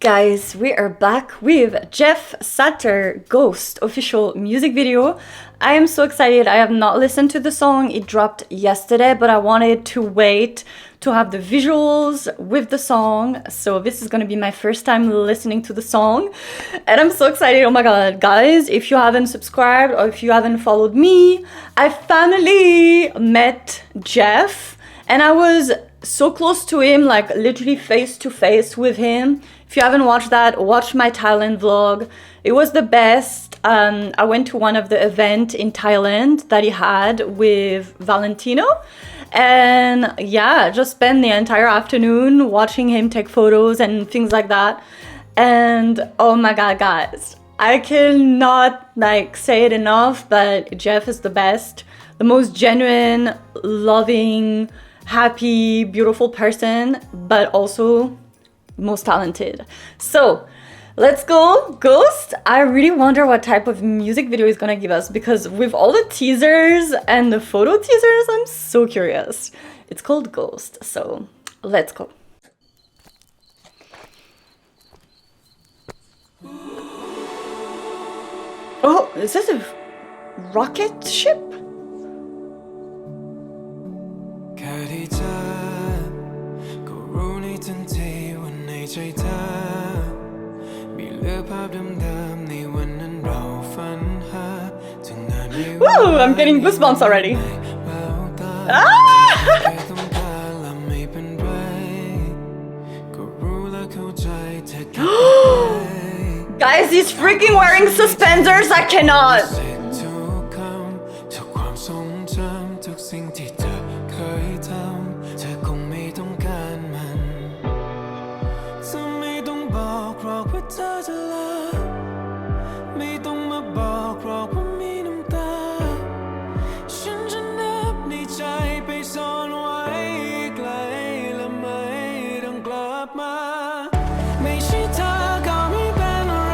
Guys, we are back with Jeff Satter Ghost official music video. I am so excited. I have not listened to the song. It dropped yesterday, but I wanted to wait to have the visuals with the song. So this is going to be my first time listening to the song. And I'm so excited. Oh my god, guys, if you haven't subscribed or if you haven't followed me, I finally met Jeff and I was so close to him, like literally face to face with him if you haven't watched that, watch my Thailand vlog. It was the best. Um, I went to one of the event in Thailand that he had with Valentino. And yeah, just spent the entire afternoon watching him take photos and things like that. And oh my god, guys, I cannot like say it enough, but Jeff is the best, the most genuine, loving, happy, beautiful person, but also most talented. So let's go, Ghost. I really wonder what type of music video is gonna give us because with all the teasers and the photo teasers, I'm so curious. It's called Ghost, so let's go. Oh, is this a rocket ship? Woo! I'm getting goosebumps already. Ah! Guys, he's freaking wearing suspenders. I cannot.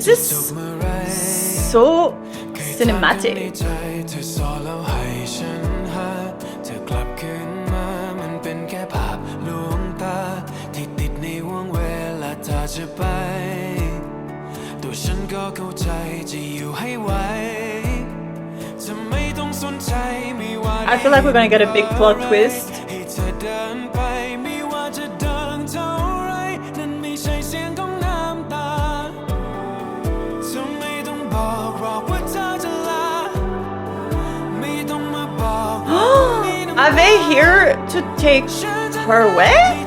This is so cinematic I feel like we're gonna get a big plot twist Are they here to take her away?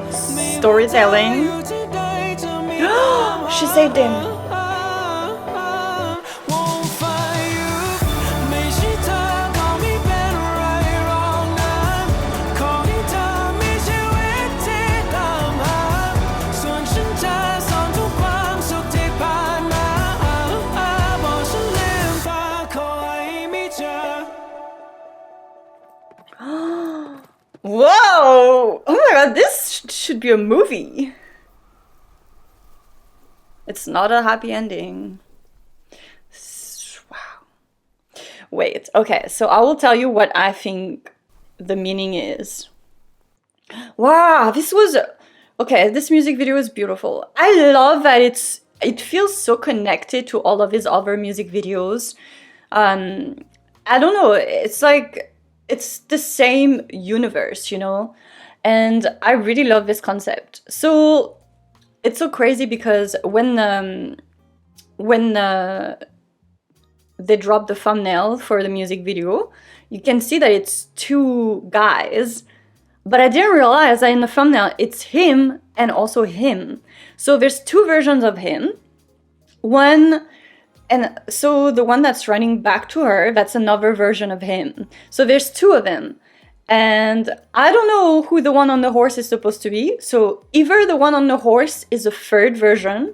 storytelling. she saved him. Should be a movie. It's not a happy ending. Wow. Wait, okay, so I will tell you what I think the meaning is. Wow, this was okay, this music video is beautiful. I love that it's it feels so connected to all of his other music videos. Um I don't know, it's like it's the same universe, you know? And I really love this concept. So it's so crazy because when um when uh, they drop the thumbnail for the music video, you can see that it's two guys. But I didn't realize that in the thumbnail it's him and also him. So there's two versions of him. One and so the one that's running back to her, that's another version of him. So there's two of them. And I don't know who the one on the horse is supposed to be. So either the one on the horse is a third version,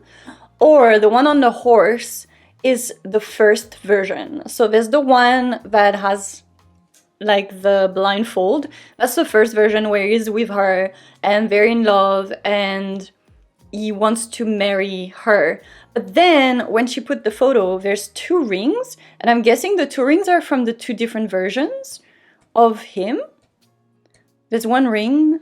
or the one on the horse is the first version. So there's the one that has like the blindfold. That's the first version where he's with her and they're in love and he wants to marry her. But then when she put the photo, there's two rings, and I'm guessing the two rings are from the two different versions of him. There's one ring,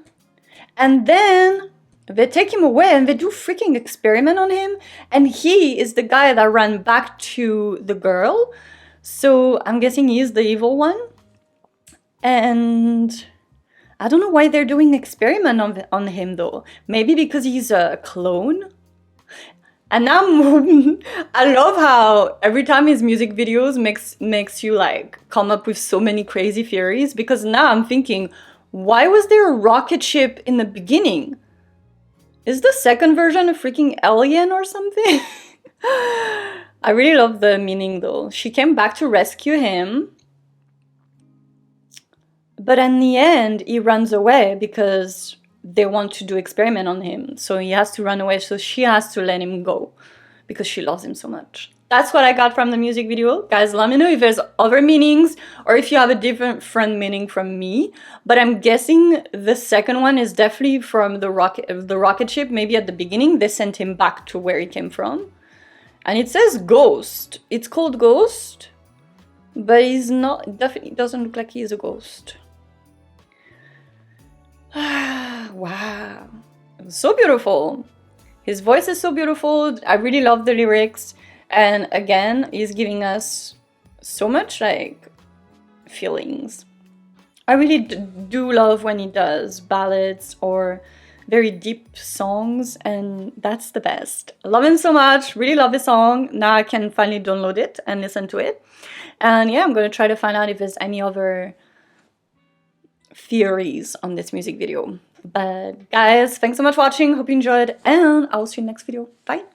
and then they take him away and they do freaking experiment on him, and he is the guy that ran back to the girl. So I'm guessing he's the evil one. And I don't know why they're doing experiment on, on him though. Maybe because he's a clone. And now I love how every time his music videos makes makes you like come up with so many crazy theories because now I'm thinking why was there a rocket ship in the beginning? Is the second version a freaking alien or something? I really love the meaning though. She came back to rescue him but in the end, he runs away because they want to do experiment on him. So he has to run away. So she has to let him go because she loves him so much. That's what I got from the music video. Guys, let me know if there's other meanings or if you have a different friend meaning from me. But I'm guessing the second one is definitely from the rocket the rocket ship. Maybe at the beginning they sent him back to where he came from. And it says ghost. It's called ghost, but he's not definitely doesn't look like he's a ghost. wow. So beautiful. His voice is so beautiful. I really love the lyrics. And again, he's giving us so much like feelings. I really do love when he does ballads or very deep songs, and that's the best. Love him so much. Really love the song. Now I can finally download it and listen to it. And yeah, I'm gonna try to find out if there's any other theories on this music video. But guys, thanks so much for watching. Hope you enjoyed, and I'll see you in the next video. Bye.